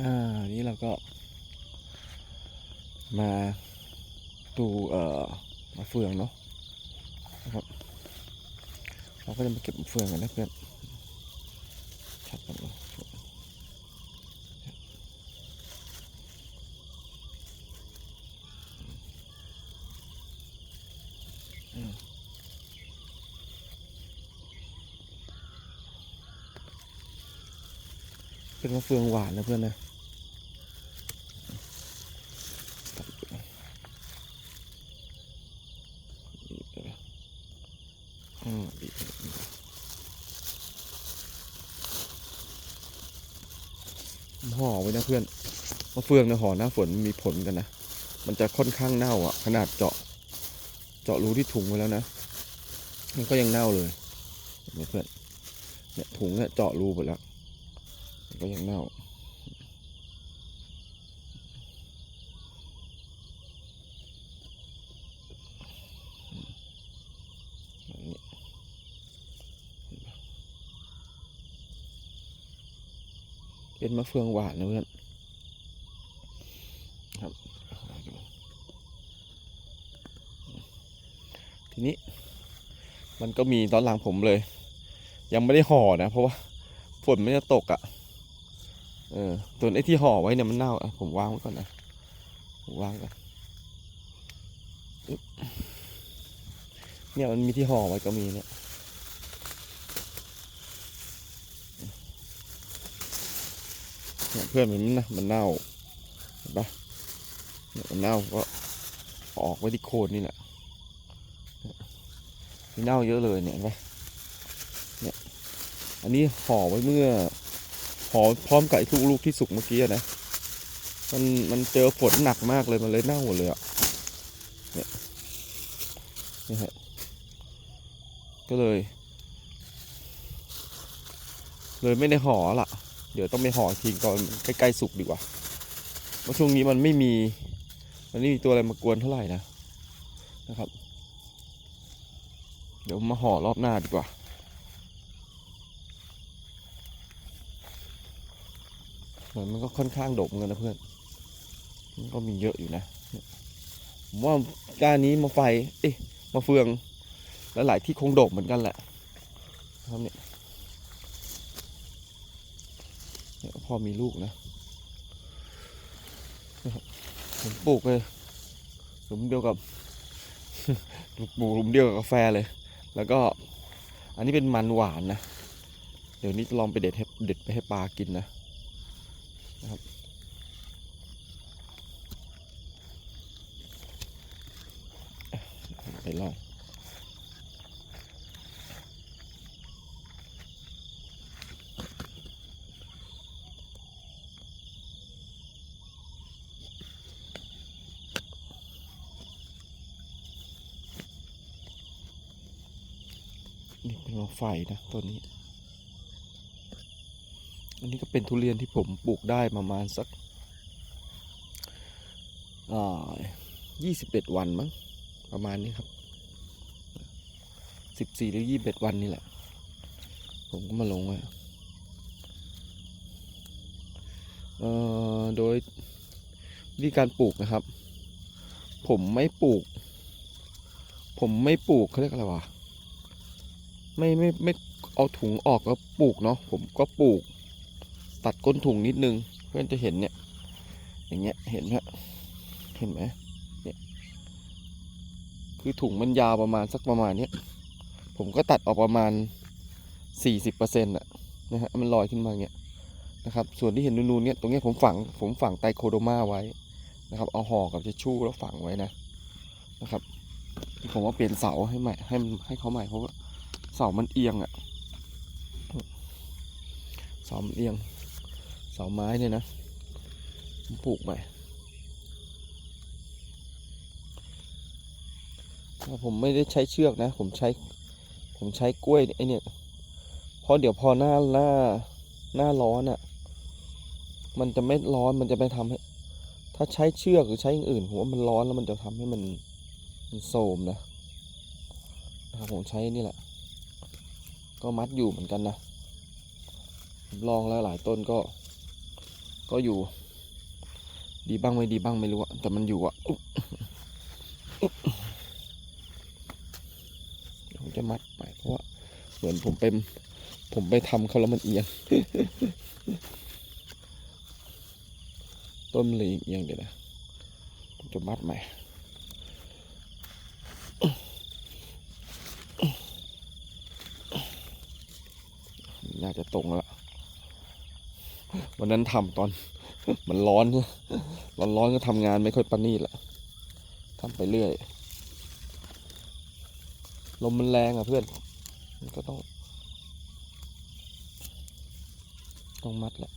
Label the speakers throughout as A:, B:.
A: อ่า นี่เราก็ มาดูเอ่อมาเฟืองเนาะนะครับ เราก็จะมาเก็บเฟืองกันนะเพื่อนชัดกันเลย เป็นมะเฟืองหวานนะเพื่อนนะอืมบีห่อไว้นะเพื่อนมะเฟืองเนี่ยห่อหน้าฝนมีผลกันนะ มันจะค่อนข้างเน่าอะ ขนาดเจาะ เจาะรูที่ถุงไว้แล้วนะ มันก็ยังเน่าเลยเพื่อน เนี่ยถุงเนี่ยเจาะรูหมดแล้ว ก็ยังเน่าเป็นมะเฟืองหวานนะเพื่อนครับ ทีนี้ มันก็มีตอนหลังผมเลย ยังไม่ได้ห่อนะ เพราะว่าฝนไม่จะตกอะ่ะ เออส่วนไอ้ที่ห่อไว้เนี่ยมันเน่าอะผมวางไว้ก่อนนะผมวางก่อนเนี่ยมันมีที่ห่อไว้ก็มีเนี่ยเนี่ยเพื่อนมันนะมันเน่าเห็นปะเนี่ยมันเน่าก็ออกไว้ที่โคนนี่แหละเนี่ยมีเน่าเยอะเลยเนี่ยเห็นปะเนี่ยอันนี้ห่อไว้เมื่อ ห่อพร้อมกับไอ้ลูกลูกที่สุกเมื่อกี้นะ มันมันเจอฝนหนักมากเลยมันเลยเน่าหมดเลยอะ เนี่ยนี่ฮะ ก็เลย เลยไม่ได้ห่อละเดี๋ยวต้องไปห่อทิ้งก่อนใกล้ๆสุกดีกว่าเพราะช่วงนี้มันไม่มี มันไม่มีตัวอะไรมากวนเท่าไหร่นะนะครับ เดี๋ยวมาห่อรอบหน้าดีกว่า เห มือนมันก็ค่อนข้างดกเหมือนกันนะเพื่อน มันก็มีเยอะอยู่นะผมว่าก้านนี้มาไฟ เอ๊ะมาเฟืองและหลายที่คงดกเหมือนกันแหละครับเนี่ยเนี่ยพอมีลูกนะผมปลูกเลยหลุมเดียวกับปลูกหลุมเดียวกับกาแฟเลย แล้วก็อันนี้เป็นมันหวานนะ เดี๋ยวนี้จะลองไปเด็ดให้เด็ดไปให้ปลากินนะ นะครับไปลองนี่เป็นมะไฟนะต้นนี้ อันนี้ก็เป็นทุเรียนที่ผมปลูกได้ประมาณสักยี่สิบเอ็ดวันมั้งประมาณนี้ครับสิบสี่หรือยี่สิบเอ็ดวันนี่แหละ ผมก็มาลงไว้เอ่อโดยวิธีการปลูกนะครับ ผมไม่ปลูก ผมไม่ปลูกเขาเรียกอะไรวะไม่ไม่ไม่เอาถุงออกแล้วปลูกเนาะผมก็ปลูก ตัดก้นถุงนิดนึง เพื่อนจะเห็นเนี่ย อย่างเงี้ยเห็นไหมเห็นไหมเนี่ยคือถุงมันยาวประมาณสักประมาณเนี้ยผมก็ตัดออกประมาณสี่สิบเปอร์เซ็นต์ะนะฮะมันลอยขึ้นมาเงี้ยนะครับ ส่วนที่เห็นนูนๆเนี่ยตรงเนี้ยผมฝังผมฝังไตโคโดมาไว้นะครับ เอาห่อกับเชชู่แล้วฝังไว้นะนะครับผมว่าเปลี่ยนเสาให้ใหม่ให้มันให้เขาใหม่เพราะว่าเสามันเอียงอะเสามันเอียง เสาไม้เนี่ยนะผมปลูกใหม่ผมไม่ได้ใช้เชือกนะ ผมใช้ ผมใช้กล้วยไอเนี่ยเพราะเดี๋ยวพอหน้าหน้าหน้าร้อนอะ่ะ มันจะไม่ร้อนมันจะไม่ทำให้ ถ้าใช้เชือกหรือใช้อย่างอื่นผมว่ามันร้อนแล้วมันจะทำให้มันมันโทรมนะนะครับผมใช้นี่แหละ ก็มัดอยู่เหมือนกันนะผมลองแล้วหลายต้นก็ ก็อยู่ ดีบ้างไม่ดีบ้างไม่รู้อะแต่มันอยู่อะผมจะมัดไปเพราะว่าเหมือนผมเป็นผมไปทำเขาแล้วมันเอียง ต้นเลยเอียงเดี๋ยวนะผมจะมัดใหม่น่าจะตรงแล้ว วันนั้นทำตอน มันร้อนเนี่ยร้อนร้อนๆก็ทำงานไม่ค่อยปนี่แหละทำไปเรื่อย ลมมันแรงอะเพื่อน มันก็ต้อง ต้องมัดแหละ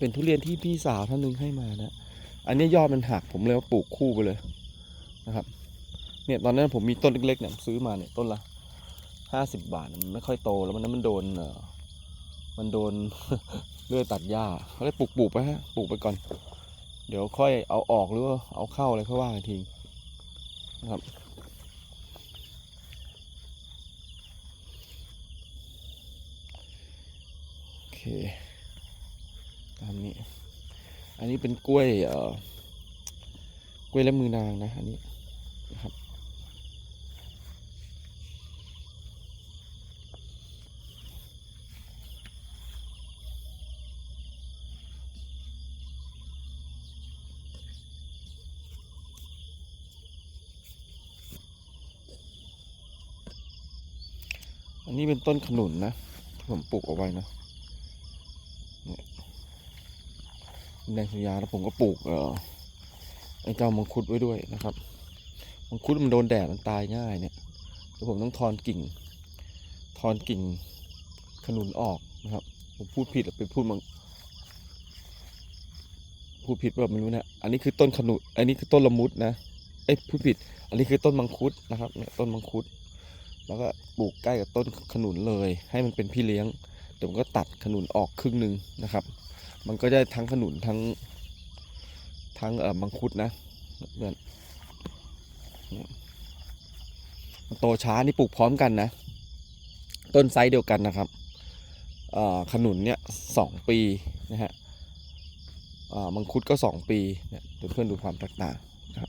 A: เป็นทุเรียนที่พี่สาวท่านหนึงให้มานะ อันนี้ยอดมันหักผมเลยว่าปลูกคู่ไปเลยนะครับ เนี่ยตอนนั้นผมมีต้นเล็กๆเนี่ยซื้อมาเนี่ยต้นละห้าสิบบาทมันไม่ค่อยโตแล้วมันนั้นมันโดนเออมันโดนเลื่อยตัดหญ้าเขาเลยปลูกปลูกไปฮะปลูกไปก่อน เดี๋ยวค่อยเอาออกหรือว่าเอาเข้าอะไรค่อยว่ากันทีนะครับโอเค ตามนี้อันนี้เป็นกล้วยเอ่อกล้วยและมือนางนะ อันนี้นะครับอันนี้เป็นต้นขนุนนะที่ผมปลูกเอาไว้นะ แดงสุริยาแล้วผมก็ปลูกเออไอ้เจ้ามังคุดไว้ด้วยนะครับมังคุดมันโดนแดดมันตายง่ายเนี่ยเดี๋ยวผมต้องทอนกิ่ง ทอนกิ่งขนุนออกนะครับ ผมพูดผิดไปพูดมังพูดผิดแบบไม่รู้นะอันนี้คือต้นขนุนอันนี้คือต้นละมุดนะเอ้ยพูดผิด อันนี้คือต้นมังคุดนะครับเนี่ยต้นมังคุด แล้วก็ปลูกใกล้กับต้นขนุนเลย ให้มันเป็นพี่เลี้ยงเดี๋ยวผมก็ตัดขนุนออกครึ่งหนึ่งนะครับ มันก็ได้ทั้งขนุนทั้ง ทั้งเอ่อมังคุดนะเพื่อนมันโตช้านี่ปลูกพร้อมกันนะ ต้นไซส์เดียวกันนะครับเอ่อขนุนเนี่ยสองปีนะฮะอ่ามังคุดก็สองปีเนี่ยเดี๋ยวเพื่อนดูความแตกต่าง